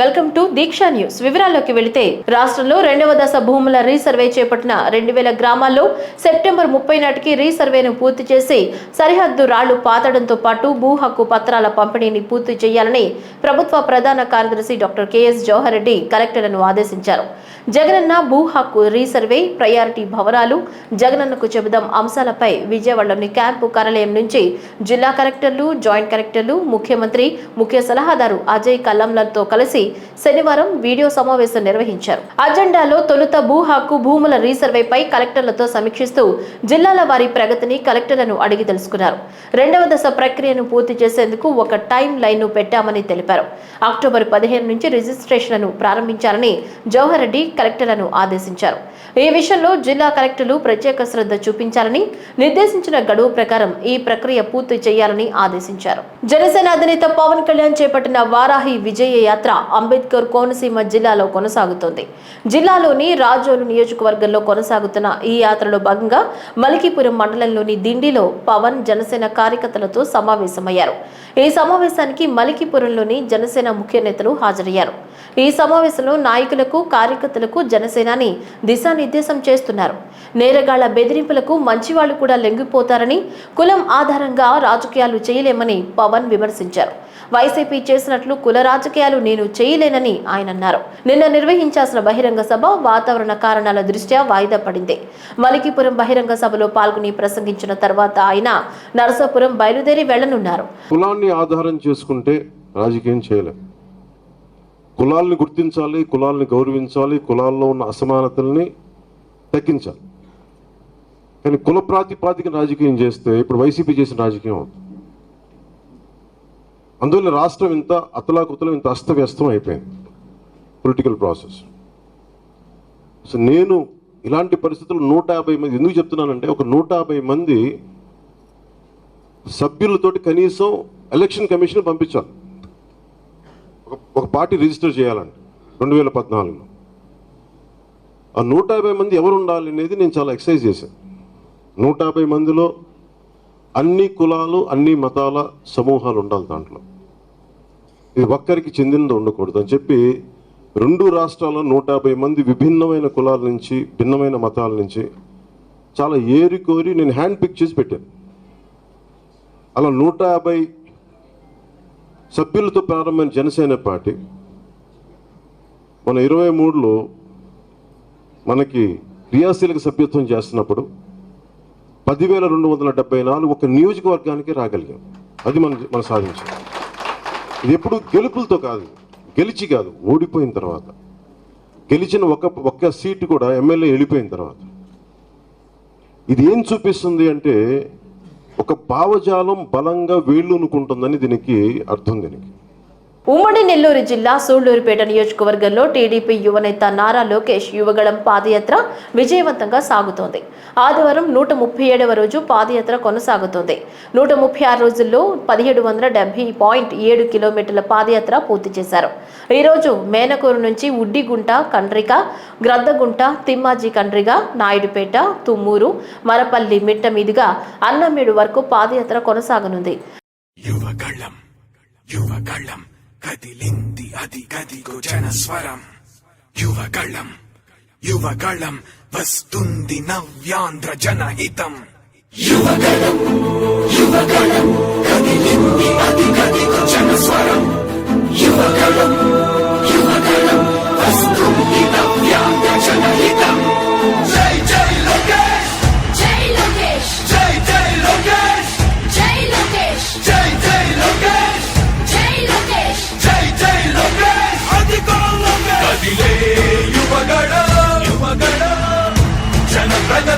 Welcome to Deeksha news. వివరాల్లోకి వెళితే రాష్ట్రంలో రెండవ దశ భూముల రీసర్వే చేపట్టిన రెండు వేల గ్రామాల్లో సెప్టెంబర్ ముప్పై నాటికి రీసర్వేను పూర్తి చేసి సరిహద్దు రాళ్ళు పాతడంతో పాటు భూ హక్కు పత్రాల పంపిణీని పూర్తి చేయాలని ప్రభుత్వ ప్రధాన కార్యదర్శి డాక్టర్ కెఎస్ జవహర్ రెడ్డి కలెక్టర్లను ఆదేశించారు. జగనన్న భూ హక్కు రీసర్వే ప్రయారిటీ భవనాలు జగనన్నకు చెబుదాం అంశాలపై విజయవాడలోని క్యాంపు కార్యాలయం నుంచి జిల్లా కలెక్టర్లు జాయింట్ కలెక్టర్లు ముఖ్యమంత్రి ముఖ్య సలహాదారు అజయ్ కల్లంలతో కలిసి శనివారం వీడియో సమావేశం నిర్వహించారు. అజెండాలో తొలుత భూ హక్కు భూముల రీసర్వేపై కలెక్టర్లతో సమీక్షిస్తూ జిల్లాల వారి ప్రగతిని కలెక్టర్లను అడిగి తెలుసుకున్నారు. రెండవ దశ ప్రక్రియను పూర్తి చేసేందుకు ఒక టైం లైన్ పెట్టామని తెలిపారు. అక్టోబర్ పదిహేను నుంచి రిజిస్ట్రేషన్లను ప్రారంభించాలని జవహర్ రెడ్డి కలెక్టర్లను ఆదేశించారు. ఈ విషయంలో జిల్లా కలెక్టర్లు ప్రత్యేక శ్రద్ధ చూపించాలని నిర్దేశించిన గడువు ప్రకారం ఈ ప్రక్రియ పూర్తి చేయాలని ఆదేశించారు. జనసేన అధినేత పవన్ కళ్యాణ్ చేపట్టిన వారాహి విజయ యాత్ర అంబేద్కర్ కోనసీమ జిల్లాలో కొనసాగుతోంది. జిల్లాలోని రాజోలు నియోజకవర్గంలో కొనసాగుతున్న ఈ యాత్రలో భాగంగా మలికిపురం మండలంలోని దిండిలో పవన్ జనసేన కార్యకర్తలతో సమావేశమయ్యారు. ఈ సమావేశానికి మలికిపురంలోని జనసేన ముఖ్య నేతలు హాజరయ్యారు. ఈ సమావేశంలో నాయకులకు కార్యకర్తలకు జనసేనాని దిశానిర్దేశం చేస్తున్నారు. నేరగాళ్ళ బెదిరింపులకు మంచివాళ్ళు కూడా లొంగిపోతారని కులం ఆధారంగా రాజకీయాలు చేయలేమని పవన్ విమర్శించారు. వైసీపీ చేసినట్లు కుల రాజకీయాలు నేను చేయలేనని ఆయన అన్నారు. నిన్న నిర్వహించాల్సిన బహిరంగ సభ వాతావరణ కారణాల దృష్ట్యా వాయిదా పడింది. మలికిపురం బహిరంగ సభలో పాల్గొని ప్రసంగించిన తర్వాత ఆయన నరసాపురం బయలుదేరి వెళ్ళనున్నారు. కులాన్ని ఆధారం చేసుకుంటే రాజకీయం చేయలేం. కులాల్ని గుర్తించాలి కులాల్ని గౌరవించాలి కులాల్లో ఉన్న అసమానతల్ని తగ్గించాలి. కానీ కుల ప్రాతిపాదిక రాజకీయం చేస్తే ఇప్పుడు వైసీపీ చేసిన రాజకీయం అవుతుంది. అందువల్ల రాష్ట్రం ఇంత అతలాకుతలం ఇంత అస్తవ్యస్తం అయిపోయింది. పొలిటికల్ ప్రాసెస్ సో నేను ఇలాంటి పరిస్థితులు నూట యాభై మంది ఎందుకు చెప్తున్నానంటే ఒక నూట యాభై మంది సభ్యులతోటి కనీసం ఎలక్షన్ కమిషన్ పంపించాలి. ఒక పార్టీ రిజిస్టర్ చేయాలండి రెండు వేల పద్నాలుగులో. ఆ నూట యాభై మంది ఎవరు ఉండాలి అనేది నేను చాలా ఎక్సైజ్ చేశాను. నూట యాభై మందిలో అన్ని కులాలు అన్ని మతాల సమూహాలు ఉండాలి దాంట్లో. ఇది ఒక్కరికి చెందినది ఉండకూడదు అని చెప్పి రెండు రాష్ట్రాల్లో నూట యాభై మంది విభిన్నమైన కులాల నుంచి భిన్నమైన మతాల నుంచి చాలా ఏరి కోరి నేను హ్యాండ్ పిక్ చేసి పెట్టాను. అలా నూట యాభై సభ్యులతో ప్రారంభమైన జనసేన పార్టీ మన ఇరవై మూడులో మనకి క్రియాశీలక సభ్యత్వం చేస్తున్నప్పుడు పదివేల రెండు వందల డెబ్బై నాలుగు ఒక నియోజకవర్గానికి రాగలిగాం. అది మనం మనం సాధించాం ఇది ఎప్పుడు గెలుపులతో కాదు గెలిచి కాదు ఓడిపోయిన తర్వాత. గెలిచిన ఒక ఒక్క సీటు కూడా ఎమ్మెల్యే వెళ్ళిపోయిన తర్వాత. ఇది ఏం చూపిస్తుంది అంటే ఒక భావజాలం బలంగా వేళ్ళూనుకుంటుందని దీనికి అర్థం దీనికి. ఉమ్మడి నెల్లూరు జిల్లా సూళ్ళూరుపేట నియోజకవర్గంలో టీడీపీ యువనేత నారా లోకేష్ యువగళం పాదయాత్ర విజయవంతంగా సాగుతోంది. ఆదివారం నూట ముప్పై ఏడవ రోజు పాదయాత్ర కొనసాగుతోంది. నూట ముప్పై ఆరు రోజుల్లో పదిహేడు వందల డెబ్బై పాయింట్ ఏడు కిలోమీటర్ల పాదయాత్ర పూర్తి చేశారు. ఈరోజు మేనకూరు నుంచి ఉడ్డిగుంట కండ్రిక గ్రద్దగుంట తిమ్మాజీ కండ్రిగ నాయుడుపేట తుమ్మూరు మరపల్లి మిట్ట మీదుగా అన్నమేడు వరకు పాదయాత్ర కొనసాగనుంది. యువగళం యువగళం. కదిలింది అది గదిగో జనస్వరం. యువగళం యువగళం వస్తుంది నవ్యాంధ్ర జనహితం. యువగళం యువగళం కదిలింది అది గదిగో జనస్వరం. యువగళం యువగళం వస్తుంది నవ్యాంధ్ర జనహితం.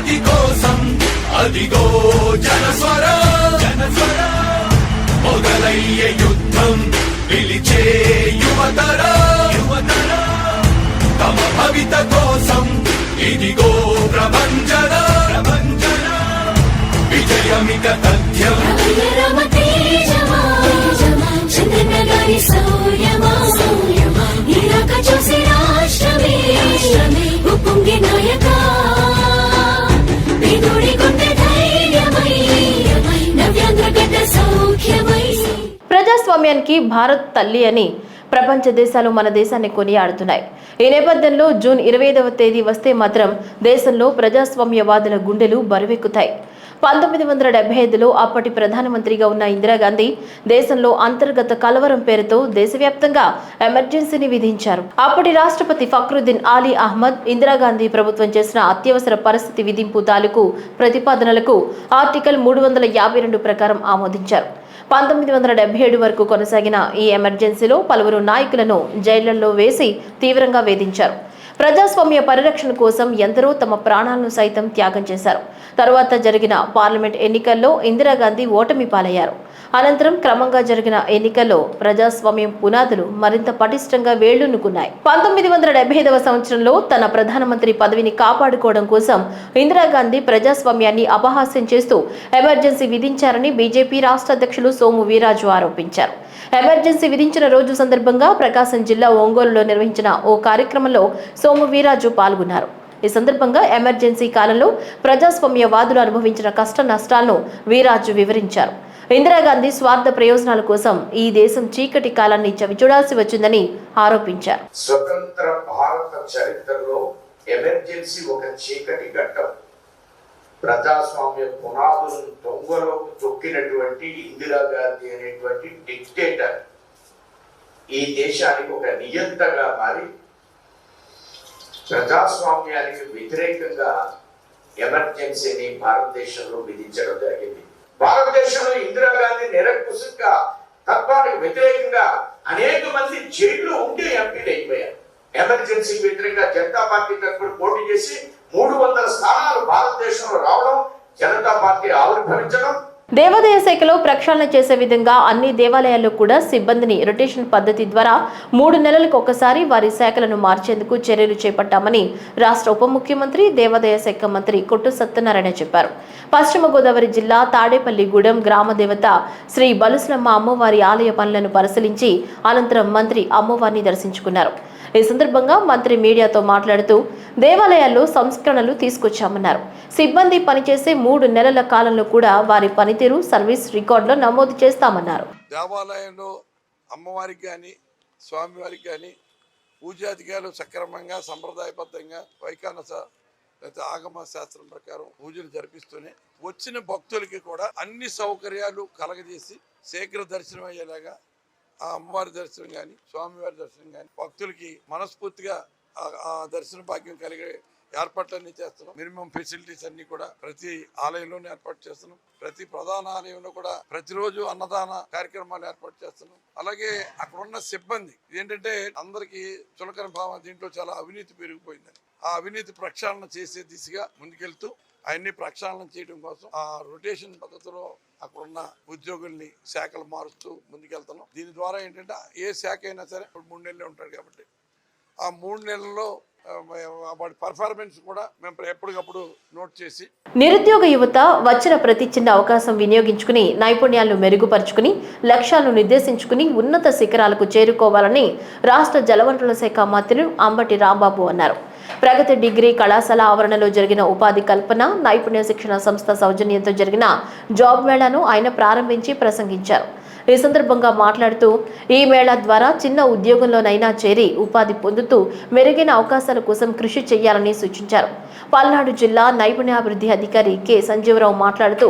ప్రగతి కోసం. అదిగో జనస్వర. జనస్వర మొదలయ్యే యుద్ధం పిలిచే యువతర. యువతర తమ భవిత కోసం ఇదిగో ప్రభంజన. ప్రభంజన విజయమిక తథ్యం. రమ తేజమా సౌర్యమా? ఇరాక చూసి రాష్ట్రమే. ఉప్పొంగి నాయక నవ్యాంధ్ర భారత్ తల్లి అని ప్రపంచ దేశాలు మన దేశాన్ని కొనియాడుతున్నాయి. ఈ నేపథ్యంలో జూన్ ఇరవై ఐదవ తేదీ వస్తే మాత్రం దేశంలో ప్రజాస్వామ్యవాదుల గుండెలు బరువెక్కుతాయి. పంతొమ్మిది వందల డెబ్బై ఐదులో అప్పటి ప్రధానమంత్రిగా ఉన్న ఇందిరాగాంధీ దేశంలో అంతర్గత కలవరం పేరుతో దేశవ్యాప్తంగా ఎమర్జెన్సీని విధించారు. అప్పటి రాష్ట్రపతి ఫక్రుద్దీన్ ఆలీ అహ్మద్ ఇందిరాగాంధీ ప్రభుత్వం చేసిన అత్యవసర పరిస్థితి విధింపు తాలూకు ప్రతిపాదనలకు ఆర్టికల్ మూడు వందల యాభై రెండు ప్రకారం ఆమోదించారు. పంతొమ్మిది వందల డెబ్బై ఏడు వరకు కొనసాగిన ఈ ఎమర్జెన్సీలో పలువురు నాయకులను జైళ్ళలో వేసి తీవ్రంగా వేధించారు. ప్రజాస్వామ్య పరిరక్షణ కోసం ఎందరో తమ ప్రాణాలను సైతం త్యాగం చేశారు. తరువాత జరిగిన పార్లమెంట్ ఎన్నికల్లో ఇందిరాగాంధీ ఓటమి పాలయ్యారు. అనంతరం క్రమంగా జరిగిన ఎన్నికల్లో ప్రజాస్వామ్యం పునాదులు మరింత పటిష్టంగా వేళ్ళునుకున్నాయి. పంతొమ్మిది వందల డెబ్బై ఐదవ సంవత్సరంలో తన ప్రధానమంత్రి పదవిని కాపాడుకోవడం కోసం ఇందిరాగాంధీ ప్రజాస్వామ్యాన్ని అపహాస్యం చేస్తూ ఎమర్జెన్సీ విధించారని బీజేపీ రాష్ట్ర అధ్యక్షులు సోము వీరాజు ఆరోపించారు. ఎమర్జెన్సీ విధించిన రోజు సందర్భంగా ప్రకాశం జిల్లా ఒంగోలులో నిర్వహించిన ఓ కార్యక్రమంలో సోము వీరాజు పాల్గొన్నారు. ఈ సందర్భంగా ఎమర్జెన్సీ కాలంలో ప్రజాస్వామ్యవాదులు అనుభవించిన కష్ట నష్టాలను వీరాజు వివరించారు. ఇందిరాగాంధీ స్వార్థ ప్రయోజనాల కోసం ఈ దేశం చీకటి కాలాన్ని చవిచూడాల్సి వచ్చిందని ఆరోపించారు. స్వతంత్ర భారత చరిత్రలో ఎమర్జెన్సీ ఒక చీకటి ఘట్టం. ప్రజాస్వామ్య పునాదులను దొంగలోకి తొక్కినటువంటి ఇందిరాగాంధీ అనేటువంటి డిక్టేటర్ ఈ దేశానికి ఒక నియంతగా మారి ప్రజాస్వామ్యానికి వ్యతిరేకంగా ఎమర్జెన్సీని భారతదేశంలో విధించడం జరిగింది. భారతదేశంలో ఇందిరాగాంధీ నిరంకుశంక తత్వానికి వ్యతిరేకంగా అనేక మంది జైల్లో ఉంటే ఎంపీలు అయిపోయారు. ఎమర్జెన్సీ వ్యతిరేకంగా జనతా పార్టీ తరఫున పోటీ చేసి మూడు వందల స్థానాలు భారతదేశంలో రావడం జనతా పార్టీ ఆవిర్భవించడం దేవాదాయ శాఖలో ప్రక్షాళన చేసే విధంగా అన్ని దేవాలయాల్లో కూడా సిబ్బందిని రొటేషన్ పద్ధతి ద్వారా మూడు నెలలకు ఒకసారి వారి శాఖలను మార్చేందుకు చర్యలు చేపట్టామని రాష్ట్ర ఉప ముఖ్యమంత్రి దేవాదాయ శాఖ మంత్రి కొట్టు సత్యనారాయణ చెప్పారు. పశ్చిమ గోదావరి జిల్లా తాడేపల్లిగూడెం గ్రామ దేవత శ్రీ బలుసులమ్మ అమ్మవారి ఆలయ పనులను పరిశీలించి అనంతరం మంత్రి అమ్మవారిని దర్శించుకున్నారు. ఈ సందర్భంగా మంత్రి మీడియాతో మాట్లాడుతూ దేవాలయాల్లో సంస్కరణలు తీసుకొచ్చామన్నారు. సిబ్బంది పనిచేసే మూడు నెలల కాలంలో కూడా వారి పనితీరు సర్వీస్ రికార్డులో నమోదు చేస్తామన్నారు. దేవాలయంలో అమ్మవారికి కానీ స్వామివారికి కానీ పూజాధికారులు సక్రమంగా సంప్రదాయబద్ధంగా వైకానస లేకపోతే ఆగమ శాస్త్రం ప్రకారం పూజలు జరిపిస్తూనే వచ్చిన భక్తులకి కూడా అన్ని సౌకర్యాలు కలగజేసి శీఘ్ర దర్శనం అయ్యేలాగా ఆ అమ్మవారి దర్శనం కానీ స్వామివారి దర్శనం కానీ భక్తులకి మనస్ఫూర్తిగా ఆ- దర్శన భాగ్యం కలిగే ఏర్పాట్లన్నీ చేస్తున్నాం. మినిమం ఫెసిలిటీస్ అన్ని కూడా ప్రతి ఆలయంలోనే ఏర్పాటు చేస్తున్నాం. ప్రతి ప్రధాన ఆలయంలో కూడా ప్రతిరోజు అన్నదాన కార్యక్రమాలు ఏర్పాటు చేస్తున్నాం. అలాగే అక్కడ ఉన్న సిబ్బంది ఏంటంటే అందరికీ చులకన భావం దీంట్లో చాలా అవినీతి పెరిగిపోయిందని. ఆ అవినీతి ప్రక్షాళన చేసే దిశగా ముందుకెళ్తూ అవన్నీ ప్రక్షాళన చేయడం కోసం ఆ రొటేషన్ పద్ధతిలో అక్కడ ఉన్న ఉద్యోగుల్ని శాఖలు మారుస్తూ ముందుకెళ్తున్నాం. దీని ద్వారా ఏంటంటే ఏ శాఖ అయినా సరే ఇప్పుడు మూడు నెలలే ఉంటాడు కాబట్టి ఆ మూడు నెలల్లో వాటి పర్ఫార్మెన్స్ కూడా మేము ఎప్పటికప్పుడు నోట్ చేసి నిరుద్యోగ యువత వచ్చిన ప్రతి చిన్న అవకాశం వినియోగించుకుని నైపుణ్యాలను మెరుగుపరుచుకుని లక్ష్యాలను నిర్దేశించుకుని ఉన్నత శిఖరాలకు చేరుకోవాలని రాష్ట్ర జలవనరుల శాఖ మంత్రి అంబటి రాంబాబు అన్నారు. ప్రగతి డిగ్రీ కళాశాల ఆవరణలో జరిగిన ఉపాధి కల్పన నైపుణ్య శిక్షణ సంస్థ సౌజన్యంతో జరిగిన జాబ్ మేళాను ఆయన ప్రారంభించి ప్రసంగించారు. ఈ సందర్భంగా మాట్లాడుతూ ఈ మేళా ద్వారా చిన్న ఉద్యోగంలోనైనా చేరి ఉపాధి పొందుతూ మెరుగైన అవకాశాల కోసం కృషి చేయాలని సూచించారు. పల్నాడు జిల్లా నైపుణ్యాభివృద్ధి అధికారి కె. సంజీవరావు మాట్లాడుతూ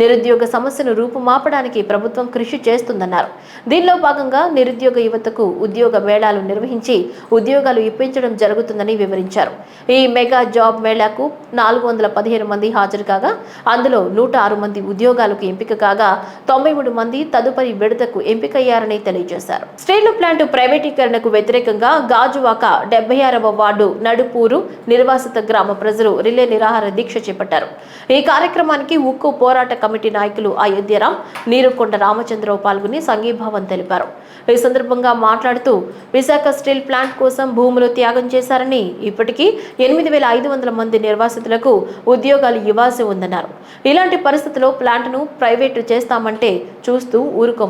నిరుద్యోగ సమస్యను రూపుమాపడానికి ప్రభుత్వం కృషి చేస్తుందన్నారు. దీనిలో భాగంగా నిరుద్యోగ యువతకు ఉద్యోగ మేళాలు నిర్వహించి ఉద్యోగాలు ఇప్పించడం జరుగుతుందని వివరించారు. ఈ మెగా జాబ్ మేళాకు నాలుగు వందల పదిహేను మంది హాజరు కాగా అందులో నూట ఆరు మంది ఉద్యోగాలకు ఎంపిక కాగా తొంభై మూడు మంది తదుపరి విడతకు ఎంపికయ్యారని తెలియజేశారు. స్టీల్ ప్లాంట్ ప్రైవేటీకరణకు వ్యతిరేకంగా గాజువాక డెబ్బై ఆరవ వార్డు నడుపూరు నిర్వాసిత గ్రామ ప్రజలు రిలే నిరాహార దీక్ష చేపట్టారు. ఈ కార్యక్రమానికి ఉక్కు పోరాట కమిటీ నాయకులు అయోధ్యరాం నీరుకొండ రామచంద్రరావు పాల్గొని సంఘీభావం తెలిపారు. ఈ సందర్భంగా మాట్లాడుతూ విశాఖ స్టీల్ ప్లాంట్ కోసం భూములు త్యాగం చేశారని ఇప్పటికీ ఎనిమిది వేల ఐదు వందల మంది నిర్వాసితులకు ఉద్యోగాలు ఇవ్వాల్సి ఉందన్నారు. ఇలాంటి పరిస్థితుల్లో ప్లాంట్ను ప్రైవేటు చేస్తామంటే చూస్తూ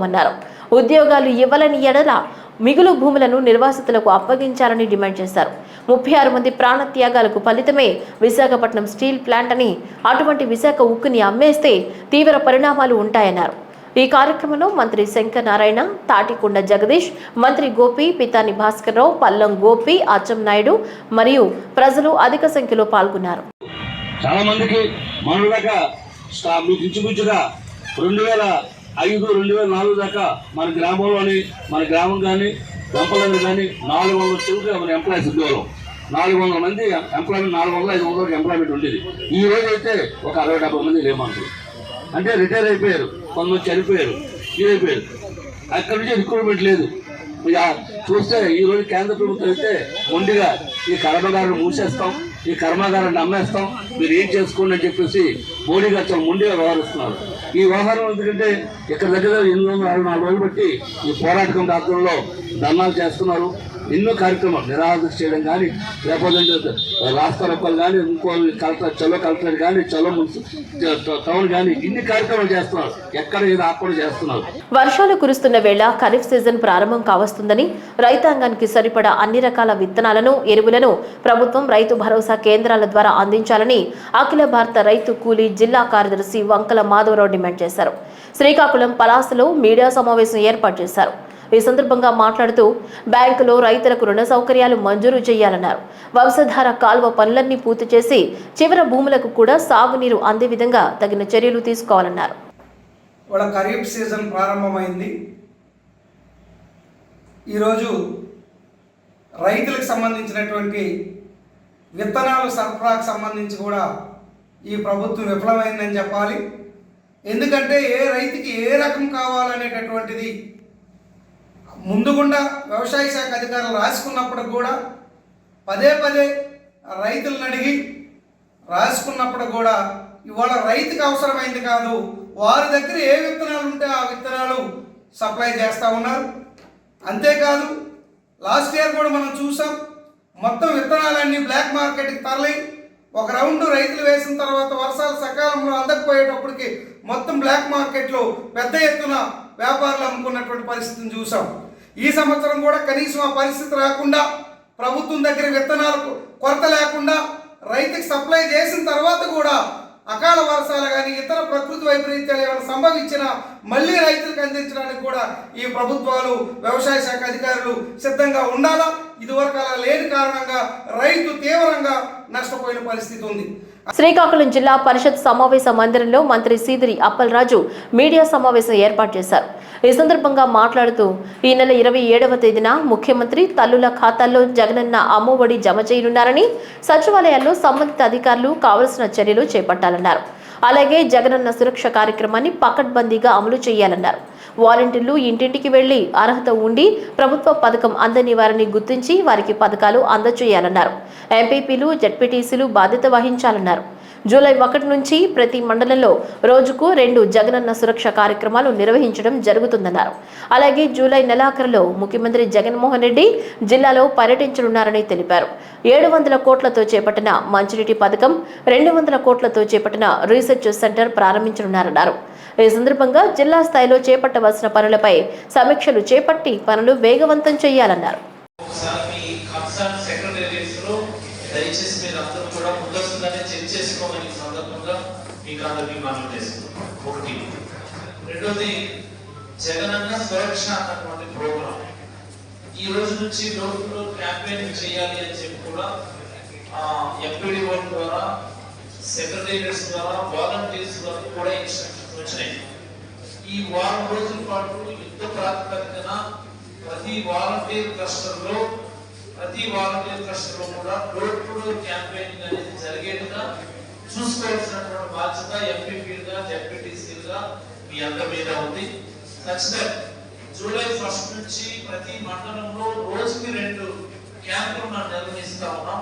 ఊరుకోమన్నారు ఉద్యోగాలు ఇవ్వలని ఎడల మిగులు భూములను నిర్వాసితులకు అప్పగించాలని డిమాండ్ చేశారు. ముప్పై ఆరు మంది ప్రాణ త్యాగాలకు ఫలితమే విశాఖపట్నం స్టీల్ ప్లాంట్ అని అటువంటి విశాఖ ఉక్కుని అమ్మేస్తే తీవ్ర పరిణామాలు ఉంటాయన్నారు. ఈ కార్యక్రమంలో మంత్రి శంకర్ నారాయణ తాటికొండ జగదీష్ మంత్రి గోపి పితాని భాస్కర్రావు పల్లం గోపి అచ్చం నాయుడు మరియు ప్రజలు అధిక సంఖ్యలో పాల్గొన్నారు. చాలా మందికి రెండు వేల ఐదు రెండు వేల నాలుగు దాకా మన గ్రామంలోని మన గ్రామం కానీ గంపలందు కానీ నాలుగు వందల చిలుక మన ఎంప్లాయీస్ ఉద్యోగం. నాలుగు వందల మంది ఎంప్లాయ్మెంట్ నాలుగు వందల ఐదు వందల ఎంప్లాయ్మెంట్ ఉండేది. ఈ రోజు అయితే ఒక అరవై డెబ్బై మంది లేమంటారు అంటే రిటైర్ అయిపోయారు. కొంతమంది చనిపోయారు. ఇదైపోయారు. అక్కడి నుంచి రిక్రూట్మెంట్ లేదు. చూస్తే ఈ రోజు కేంద్ర ప్రభుత్వం అయితే మొండిగా ఈ కర్మాగారం మూసేస్తాం. ఈ కర్మాగారాన్ని అమ్మేస్తాం మీరు ఏం చేసుకోండి అని చెప్పేసి మోడీ గారు చాలా ముందుగా వ్యవహరిస్తున్నారు. ఈ వ్యవహారం ఎందుకంటే ఇక్కడ దగ్గర ఎనిమిది వందల అరవై నాలుగు రోజులు బట్టి ఈ పోరాటం ఆధ్వర్యంలో ధర్నాలు చేస్తున్నారు. ఎన్నో కార్యక్రమాలు నిరాహార చేయడం కానీ లేకపోతే రాష్ట్ర రొక్కలు కానీ ఇంకో కలెక్టర్ చలో కలెక్టర్ కానీ చలో టౌన్ కానీ ఇన్ని కార్యక్రమాలు చేస్తున్నారు. ఎక్కడ ఏది ఆకుండా చేస్తున్నారు. వర్షాలు కురుస్తున్న వేళ ఖరీఫ్ సీజన్ ప్రారంభం కావస్తుందని రైతాంగానికి సరిపడా అన్ని రకాల విత్తనాలను ఎరువులను ప్రభుత్వం రైతు భరోసా కేంద్రాల ద్వారా అందించాలని అఖిల భారత రైతు కూలీ జిల్లా కార్యదర్శి వంకల మాధవరావు డిమాండ్ చేశారు. శ్రీకాకుళం పలాసలో మీడియా సమావేశం ఏర్పాటు చేశారు. ఈ సందర్భంగా మాట్లాడుతూ బ్యాంకులో రైతులకు రుణ సౌకర్యాలు మంజూరు చేయాలన్నారు. వంశధార కాల్వ పనులన్నీ పూర్తి చేసి చివర భూములకు కూడా సాగునీరు అందే విధంగా తగిన చర్యలు తీసుకోవాలన్నారు. వాళ్ళ ఖరీఫ్ సీజన్ ప్రారంభమైంది. ఈరోజు రైతులకు సంబంధించినటువంటి విత్తనాలు సరఫరాకు సంబంధించి కూడా ఈ ప్రభుత్వం విఫలమైందని చెప్పాలి. ఎందుకంటే ఏ రైతుకి ఏ రకం కావాలనేటటువంటిది ముందుగుండా వ్యవసాయ శాఖ అధికారులు రాసుకున్నప్పుడు కూడా పదే పదే రైతులను అడిగి రాసుకున్నప్పుడు కూడా ఇవాళ రైతుకు అవసరమైంది కాదు వారి దగ్గర ఏ విత్తనాలు ఉంటే ఆ విత్తనాలు సప్లై చేస్తూ ఉన్నారు. అంతేకాదు లాస్ట్ ఇయర్ కూడా మనం చూసాం మొత్తం విత్తనాలన్నీ బ్లాక్ మార్కెట్కి తరలి ఒక రౌండ్ రైతులు వేసిన తర్వాత వర్షాలు సకాలంలో అందకపోయేటప్పటికి మొత్తం బ్లాక్ మార్కెట్లో పెద్ద ఎత్తున వ్యాపారులు అమ్ముకున్నటువంటి పరిస్థితిని చూసాం. ఈ సంవత్సరం కూడా కనీసం ఆ పరిస్థితి రాకుండా ప్రభుత్వం దగ్గర విత్తనాలకు కొరత లేకుండా రైతుకి సప్లై చేసిన తర్వాత కూడా అకాల వర్షాలు కానీ ఇతర ప్రకృతి వైపరీత్యాలు ఏమైనా సంభవించినా మళ్ళీ రైతులకు అందించడానికి కూడా ఈ ప్రభుత్వాలు వ్యవసాయ శాఖ అధికారులు సిద్ధంగా ఉండాలా? ఇదివరకు అలా లేని కారణంగా రైతు తీవ్రంగా నష్టపోయిన పరిస్థితి ఉంది. శ్రీకాకుళం జిల్లా పరిషత్ సమావేశ మందిరంలో మంత్రి సీదిరి అప్పలరాజు మీడియా సమావేశం ఏర్పాటు చేశారు. ఈ సందర్భంగా మాట్లాడుతూ ఈ నెల ఇరవై ఏడవ తేదీన ముఖ్యమంత్రి తల్లుల ఖాతాల్లో జగనన్న అమ్మఒడి జమ చేయనున్నారని సచివాలయాల్లో సంబంధిత అధికారులు కావలసిన చర్యలు చేపట్టాలన్నారు. అలాగే జగనన్న సురక్ష కార్యక్రమాన్ని పకడ్బందీగా అమలు చేయాలన్నారు. వాలంటీర్లు ఇంటింటికి వెళ్ళి అర్హత ఉండి ప్రభుత్వ పథకం అందని వారిని గుర్తించి వారికి పథకాలు అందజేయాలన్నారు. ఎంపీపీలు జడ్పీటీసీలు బాధ్యత వహించాలన్నారు. జూలై ఒకటి నుంచి ప్రతి మండలంలో రోజుకు రెండు జగనన్న సురక్ష కార్యక్రమాలు నిర్వహించడం జరుగుతుందన్నారు. అలాగే జూలై నెలాఖరులో ముఖ్యమంత్రి జగన్మోహన్ రెడ్డి జిల్లాలో పర్యటించనున్నారని తెలిపారు. ఏడు వందల కోట్లతో చేపట్టిన మంచినీటి పథకం రెండు వందల కోట్లతో చేపట్టిన రీసెర్చ్ సెంటర్ ప్రారంభించనున్నారన్నారు. ఈ సందర్భంగా జిల్లా స్థాయిలో చేపట్టవలసిన పనులపై సమీక్షలు చేపట్టి పనులు వేగవంతం చేయాలన్నారు. దయచేసి మీరు అందరూ కూడా ముందస్తుగానే చెక్ చేసుకోమని ఈ సందర్భంగా మీకు అందరికీ మనం చేస్తున్నాం ఒకటి రెండోది జగనన్న సురక్ష అన్నటువంటి ఈ రోజు నుంచి డోర్ టు డోర్ క్యాంపెయిన్ చేయాలి అని చెప్పి కూడా ఎంపీడీఓ ద్వారా సెక్రటేరియట్స్ ద్వారా వాలంటీర్స్ ద్వారా కూడా ఇన్స్ట్రక్షన్ వచ్చినాయి. ఈ వారం రోజుల పాటు యుద్ధ ప్రాతిపదికన ప్రతి వాలంటీర్ క్లస్టర్లో ప్రతి వాలంటీర్ క్లస్టర్లో కూడా డోర్ టు డోర్ క్యాంపెయినింగ్ అనేది జరిగేట్టుగా చూసుకోవాల్సినటువంటి బాధ్యత ఎంపీపీలుగా జెడ్పీటీసీలుగా మీ అందరి మీద ఉంది. ఖచ్చితంగా జూలై ఫస్ట్ నుంచి ప్రతి మండలంలో రోజుకి రెండు క్యాంపులు మనం నిర్వహిస్తా ఉన్నాం.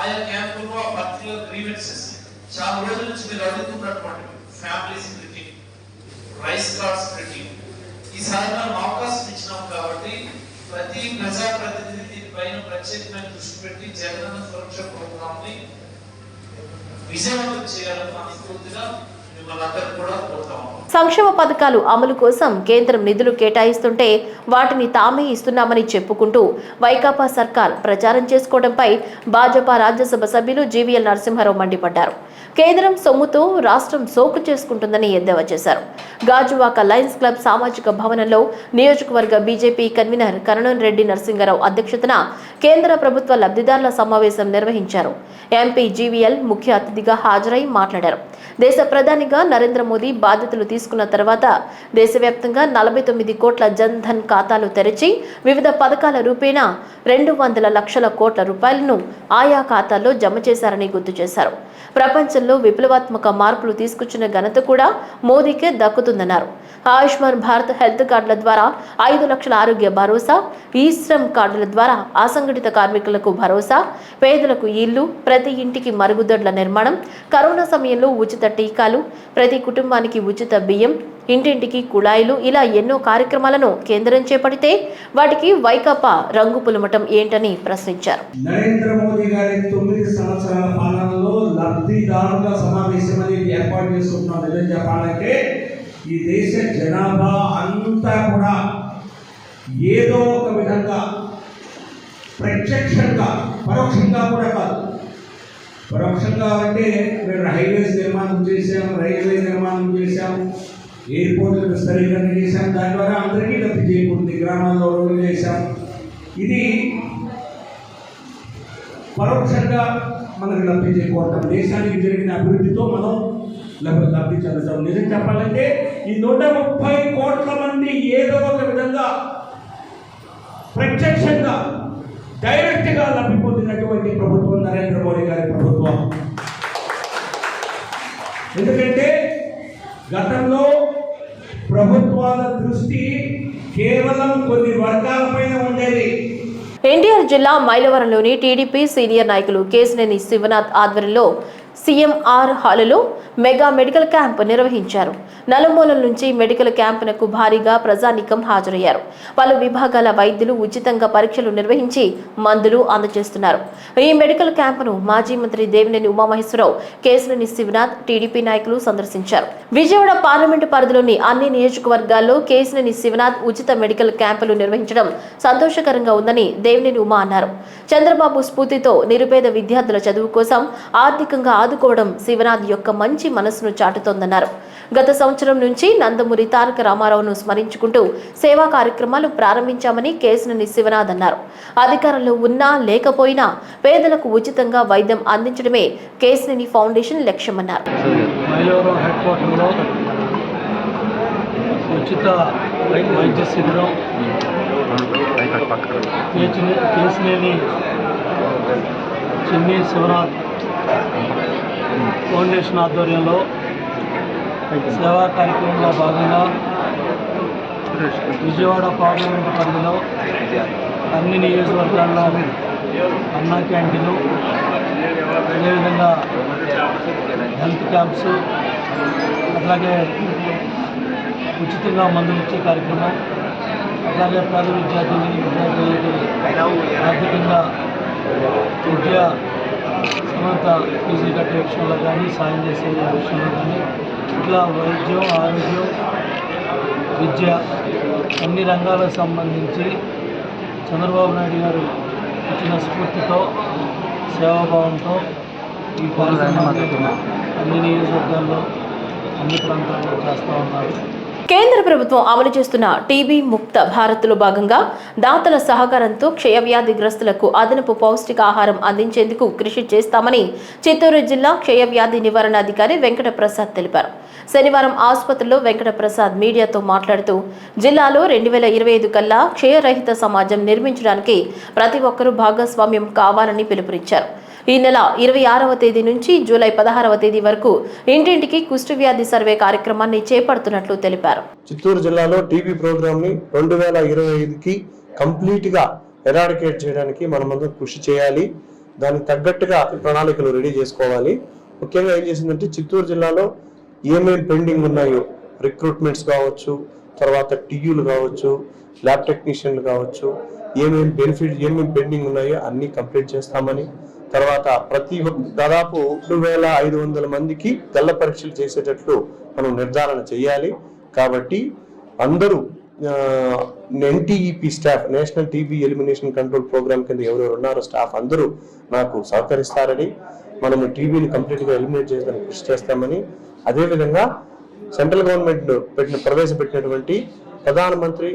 ఆయా క్యాంపుల్లో ఆ పర్టికులర్ గ్రీవెన్సెస్ చాలా రోజుల నుంచి మీరు అడుగుతున్నటువంటి ఫ్యామిలీ రైస్ కార్డ్ స్ప్లిటింగ్ ఈసారి మనం అవకాశం ఇచ్చినాం కాబట్టి ప్రతి ప్రజాప్రతినిధి దీనిపైన ప్రత్యేకమైన దృష్టి పెట్టి జగనన్న సురక్ష ప్రోగ్రామ్ని విజయవంతం చేయాలని మనస్ఫూర్తిగా సంక్షేమ పథకాలు అమలు కోసం కేంద్రం నిధులు కేటాయిస్తుంటే వాటిని తామే ఇస్తున్నామని చెప్పుకుంటూ వైకాపా సర్కార్ ప్రచారం చేసుకోవడంపై భాజపా రాజ్యసభ సభ్యులు జీవీఎల్ నరసింహారావు మండిపడ్డారు. కేంద్రం సొమ్ముతో రాష్ట్రం సోకు చేసుకుంటుందని ఎద్దేవా చేశారు. గాజువాక లయన్స్ క్లబ్ సామాజిక భవనంలో నియోజకవర్గ బీజేపీ కన్వీనర్ కరణన్ రెడ్డి నరసింగరావు అధ్యక్షతన కేంద్ర ప్రభుత్వ లబ్ధిదారుల సమావేశం నిర్వహించారు. ఎంపీ జీవీఎల్ ముఖ్య అతిథిగా హాజరై మాట్లాడారు. దేశ ప్రధానిగా నరేంద్ర మోదీ బాధ్యతలు తీసుకున్న తర్వాత దేశవ్యాప్తంగా నలభై తొమ్మిది కోట్ల జన్ ధన్ ఖాతాలు తెరిచి వివిధ పథకాల రూపేణా రెండు వందల లక్షల కోట్ల రూపాయలను ఆయా ఖాతాల్లో జమ చేశారని గుర్తు చేశారు. ప్రపంచంలో విప్లవాత్మక మార్పులు తీసుకొచ్చిన ఘనత కూడా మోదీకే దక్కుతుందన్నారు. ఆయుష్మాన్ భారత్ హెల్త్ కార్డుల ద్వారా ఐదు లక్షల ఆరోగ్య భరోసా ఈ శ్రమ్ కార్డుల ద్వారా అసంఘటిత కార్మికులకు భరోసా పేదలకు ఇల్లు ప్రతి ఇంటికి మరుగుదొడ్ల నిర్మాణం కరోనా సమయంలో ఉచిత టీకాలు ప్రతి కుటుంబానికి ఉచిత బియ్యం ఇంటింటికి కుళాయిలు ఇలా ఎన్నో కార్యక్రమాలను కేంద్రం చేపడితే వాటికి వైకాపా రంగు పులమటం ఏంటని ప్రశ్నించారు. నరేంద్ర మోదీ గారి తొమ్మిది సంవత్సరాల పాలనలో లబ్ధిదారుల సమావేశం అనేది ఏర్పాటు చేసుకుంటున్నాం నిజం చెప్పాలంటే ఈ దేశ జనాభా అంతా కూడా ఏదో ఒక విధంగా ప్రత్యక్షంగా పరోక్షంగా కూడా కాదు. పరోక్షంగా అంటే మేము హైవేస్ నిర్మాణం చేశాం రైల్వే నిర్మాణం చేశాం ఎయిర్పోర్ట్లకు విస్తరీకరణ చేశాం. దాని ద్వారా అందరికీ లబ్ధి చేకూరింది. గ్రామాల్లో రోడ్లు చేశాం. ఇది పరోక్షంగా మనకు లబ్ధి చేకూరటం. దేశానికి జరిగిన అభివృద్ధితో మనం లబ్ధి లబ్ధి చెందుతాం. నిజం చెప్పాలంటే ఈ నూట ముప్పై కోట్ల మంది ఏదో ఒక విధంగా ప్రత్యక్షంగా డైరెక్ట్గా లబ్ధి పొందినటువంటి ప్రభుత్వం నరేంద్ర మోడీ గారి ప్రభుత్వం. ఎందుకంటే గతంలో ప్రభుత్వాల దృష్టి కేవలం కొన్ని వర్గాలపైన ఉండేది. ఎన్టీఆర్ జిల్లా మైలవరంలోని టీడీపీ సీనియర్ నాయకులు కేసినేని శివనాథ్ ఆధ్వర్యంలో సీఎంఆర్ హాలులో మెగా మెడికల్ క్యాంప్ నిర్వహించారు. నలుమూలల నుంచి మెడికల్ క్యాంపునకు భారీగా ప్రజానికం హాజరయ్యారు. పలు విభాగాల వైద్యులు ఉచితంగా పరీక్షలు నిర్వహించి మందులు అందజేస్తున్నారు. ఈ మెడికల్ క్యాంపును మాజీ మంత్రి దేవినేని ఉమామహేశ్వరరావు కేసినేని శివనాథ్ టీడీపీ నాయకులు సందర్శించారు. విజయవాడ పార్లమెంటు పరిధిలోని అన్ని నియోజకవర్గాల్లో కేసినేని శివనాథ్ ఉచిత మెడికల్ క్యాంపులు నిర్వహించడం సంతోషకరంగా ఉందని దేవినేని ఉమా అన్నారు. చంద్రబాబు స్ఫూర్తితో నిరుపేద విద్యార్థుల చదువు కోసం ఆర్థికంగా ఆదుకోవడం శివనాథ్ యొక్క మంచి మనసును చాటుతోందన్నారు. గత సంవత్సరం నుంచి నందమూరి తారక రామారావును స్మరించుకుంటూ సేవా కార్యక్రమాలు ప్రారంభించామని కేసినేని శివనాథ్ అన్నారు. అధికారంలో ఉన్నా లేకపోయినా పేదలకు ఉచితంగా వైద్యం అందించడమే కేసినేని ఫౌండేషన్ లక్ష్యమన్నారు. ఉచిత వైద్య శిబిరం చిన్ని శివనాథ్ ఫౌండేషన్ ఆధ్వర్యంలో సేవా కార్యక్రమంలో భాగంగా విజయవాడ పార్లమెంట్ పరిధిలో అన్ని నియోజకవర్గాల్లో అన్నా క్యాంటీన్లు అదేవిధంగా హెల్త్ క్యాంప్స్ అట్లాగే ఉచితంగా మందులు ఇచ్చే కార్యక్రమం అట్లాగే పేద విద్యార్థులు విద్యార్థులకి ఆర్థికంగా విద్య సమర్థ ఫీజులు కట్టే విషయంలో కానీ సాయం చేసే విషయంలో కానీ ఇట్లా వైద్యం ఆరోగ్యం విద్య అన్ని రంగాలకు సంబంధించి చంద్రబాబు నాయుడు గారు ఇచ్చిన స్ఫూర్తితో సేవాభావంతో ఈ కార్యక్రమాన్ని అన్ని నియోజకవర్గాల్లో అన్ని ప్రాంతాల్లో చేస్తూ ఉన్నారు. కేంద్ర ప్రభుత్వం అమలు చేస్తున్న టీబీ ముక్త భారత్లో భాగంగా దాతల సహకారంతో క్షయవ్యాధిగ్రస్తులకు అదనపు పౌష్టికాహారం అందించేందుకు కృషి చేస్తామని చిత్తూరు జిల్లా క్షయవ్యాధి నివారణ అధికారి వెంకట ప్రసాద్ తెలిపారు. శనివారం ఆసుపత్రిలో వెంకట ప్రసాద్ మీడియాతో మాట్లాడుతూ జిల్లాలో రెండు వేల ఇరవై ఐదు కల్లా క్షయరహిత సమాజం నిర్మించడానికి ప్రతి ఒక్కరూ భాగస్వామ్యం కావాలని పిలుపునిచ్చారు. ఈ నెల ఇరవై ఆరవ తేదీ నుంచి జూలై పదహారవ తేదీ వరకు ఇంటింటికి కుష్ఠవ్యాధి సర్వే కార్యక్రమాన్ని చేపడుతున్నట్లు తెలిపారు. చిత్తూరు జిల్లాలో టీబీ ప్రోగ్రామ్ని రెండు వేల ఇరవై ఐదుకి కంప్లీట్గా ఎరాడికేట్ చేయడానికి మనమందరం కృషి చేయాలి. దానికి తగ్గట్టుగా ప్రణాళికలు రెడీ చేసుకోవాలి. ముఖ్యంగా ఏం చేసిందంటే చిత్తూరు జిల్లాలో ఏమేమి పెండింగ్ ఉన్నాయో రిక్రూట్మెంట్స్ కావచ్చు తర్వాత టీయూలు కావచ్చు ల్యాబ్ టెక్నీషియన్లు కావచ్చు ఏమేమి బెనిఫిట్ ఏమేమి పెండింగ్ ఉన్నాయో అన్నీ కంప్లీట్ చేస్తామని తర్వాత ప్రతి ఒక్క దాదాపు రెండు వేల ఐదు వందల మందికి తెల్ల పరీక్షలు చేసేటట్లు మనం నిర్ధారణ చేయాలి. కాబట్టి అందరూ NTEP staff national TB elimination control programme కింద ఎవరెవరు ఉన్నారో స్టాఫ్ అందరూ నాకు సహకరిస్తారని మనము టీబీని కంప్లీట్గా ఎలిమినేట్ చేయడానికి కృషి చేస్తామని అదేవిధంగా సెంట్రల్ గవర్నమెంట్ పెట్టిన ప్రవేశపెట్టినటువంటి ప్రధానమంత్రి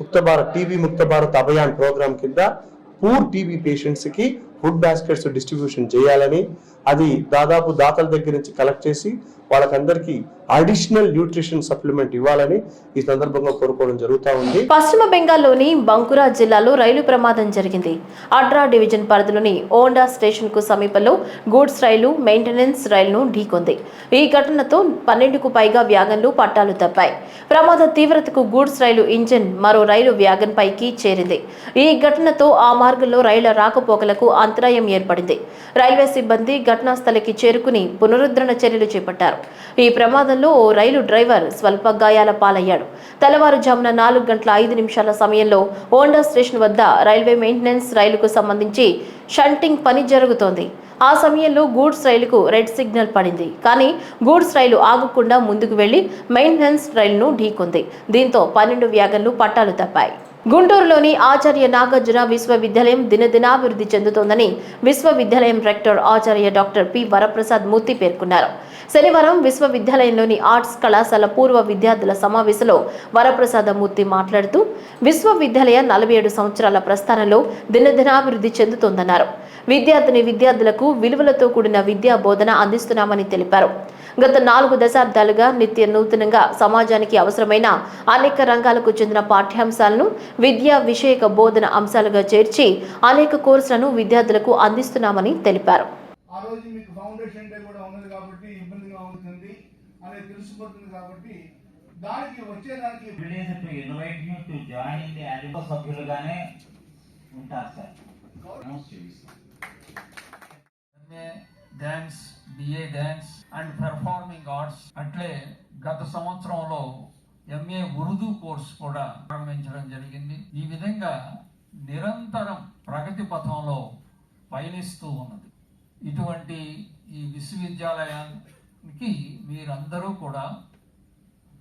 ముక్త భారత్ టీబీ ముక్త భారత్ అభియాన్ ప్రోగ్రామ్ కింద పూర్ టీబీ పేషెంట్స్కి ఫుడ్ బాస్కెట్స్ డిస్ట్రిబ్యూషన్ చేయాలని అది దాదాపు దాతల దగ్గర నుంచి కలెక్ట్ చేసి వాళ్ళకందరికీ అడిషనల్ న్యూట్రిషన్ సప్లిమెంట్ ఇవ్వాలని ఈ సందర్భంగా కోరుకోవడం జరుగుతూ ఉంది. పశ్చిమ బెంగాల్లోని బంకురా జిల్లాలో రైలు ప్రమాదం జరిగింది. అడ్రా డివిజన్ పరిధిలోని ఓండా స్టేషన్కు సమీపంలో గూడ్స్ రైలు మెయింటెనెన్స్ రైలును ఢీకొంది. ఈ ఘటనతో పన్నెండుకు పైగా వ్యాగన్లు పట్టాలు తప్పాయి. ప్రమాద తీవ్రతకు గూడ్స్ రైలు ఇంజిన్ మరో రైలు వ్యాగన్ పైకి చేరింది. ఈ ఘటనతో ఆ మార్గంలో రైళ్ళ రాకపోకలకు అంతరాయం ఏర్పడింది. రైల్వే సిబ్బంది ఘటనా స్థలికి చేరుకుని పునరుద్ధరణ చర్యలు చేపట్టారు. ఈ ప్రమాదంలో ఓ రైలు డ్రైవర్ స్వల్ప గాయాల పాలయ్యాడు. తెల్లవారుజామున నాలుగు గంటల ఐదు నిమిషాల సమయంలో ఓండా స్టేషన్ వద్ద రైల్వే మెయింటెనెన్స్ రైలుకు సంబంధించి షంటింగ్ పని జరుగుతోంది. ఆ సమయంలో గూడ్స్ రైలుకు రెడ్ సిగ్నల్ పడింది. కానీ గూడ్స్ రైలు ఆగకుండా ముందుకు వెళ్ళి మెయింటెనెన్స్ రైలును ఢీకొంది. దీంతో పన్నెండు వ్యాగన్లు పట్టాలు తప్పాయి. గుంటూరులోని ఆచార్య నాగార్జున విశ్వవిద్యాలయం దినదినాభివృద్ధి చెందుతోందని విశ్వవిద్యాలయం రెక్టర్ ఆచార్య డాక్టర్ పి వరప్రసాద్ మూర్తి పేర్కొన్నారు. శనివారం విశ్వవిద్యాలయంలోని ఆర్ట్స్ కళాశాల పూర్వ విద్యార్థుల సమావేశంలో వరప్రసాద మూర్తి మాట్లాడుతూ విశ్వవిద్యాలయ నలభై ఏడు సంవత్సరాల ప్రస్థానంలో దినదినాభివృద్ధి చెందుతోందన్నారు. విద్యార్థిని విద్యార్థులకు విలువలతో కూడిన విద్యా బోధన అందిస్తున్నామని తెలిపారు. గత నాలుగు దశాబ్దాలుగా నిత్య నూతనంగా సమాజానికి అవసరమైన అనేక రంగాలకు చెందిన పాఠ్యాంశాలను విద్యా విషయక బోధన అంశాలుగా చేర్చి అనేక కోర్సులను విద్యార్థులకు అందిస్తున్నామని తెలిపారు. ఆ రోజు మీకు ఫౌండేషన్ డే కూడా ఉన్నది కాబట్టి ఇబ్బందిగా ఉంటుంది అనేది తెలిసిపోతుంది కాబట్టి దానికి వచ్చేదానికి invite you to join the animal సభ్యులుగానే ఉంటారు sir. Dance BA dance and performing arts అట్లే గత సంవత్సరంలో ఎంఏ ఉర్దూ కోర్స్ కూడా ప్రారంభించడం జరిగింది. ఈ విధంగా నిరంతరం ప్రగతి పథంలో పయనిస్తూ ఉన్నది. ఇటువంటి ఈ విశ్వవిద్యాలయానికి మీరందరూ కూడా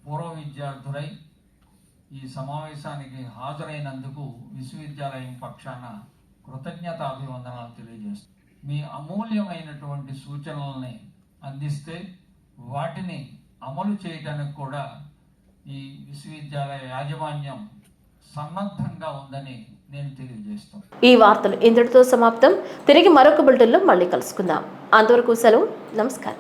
పూర్వ విద్యార్థులై ఈ సమావేశానికి హాజరైనందుకు విశ్వవిద్యాలయం పక్షాన కృతజ్ఞతాభివందనాలు తెలియజేస్తుంది మీ అమూల్యమైనటువంటి సూచనల్ని అందిస్తే వాటిని అమలు చేయడానికి కూడా ఈ విశ్వవిద్యాలయ యాజమాన్యం సన్నద్ధంగా ఉందని నేను తెలియజేస్తాను. ఈ వార్తలు ఇంతటితో సమాప్తం. తిరిగి మరొక బులెటిన్లో మళ్ళీ కలుసుకుందాం. అంతవరకు సెలవు. నమస్కారం.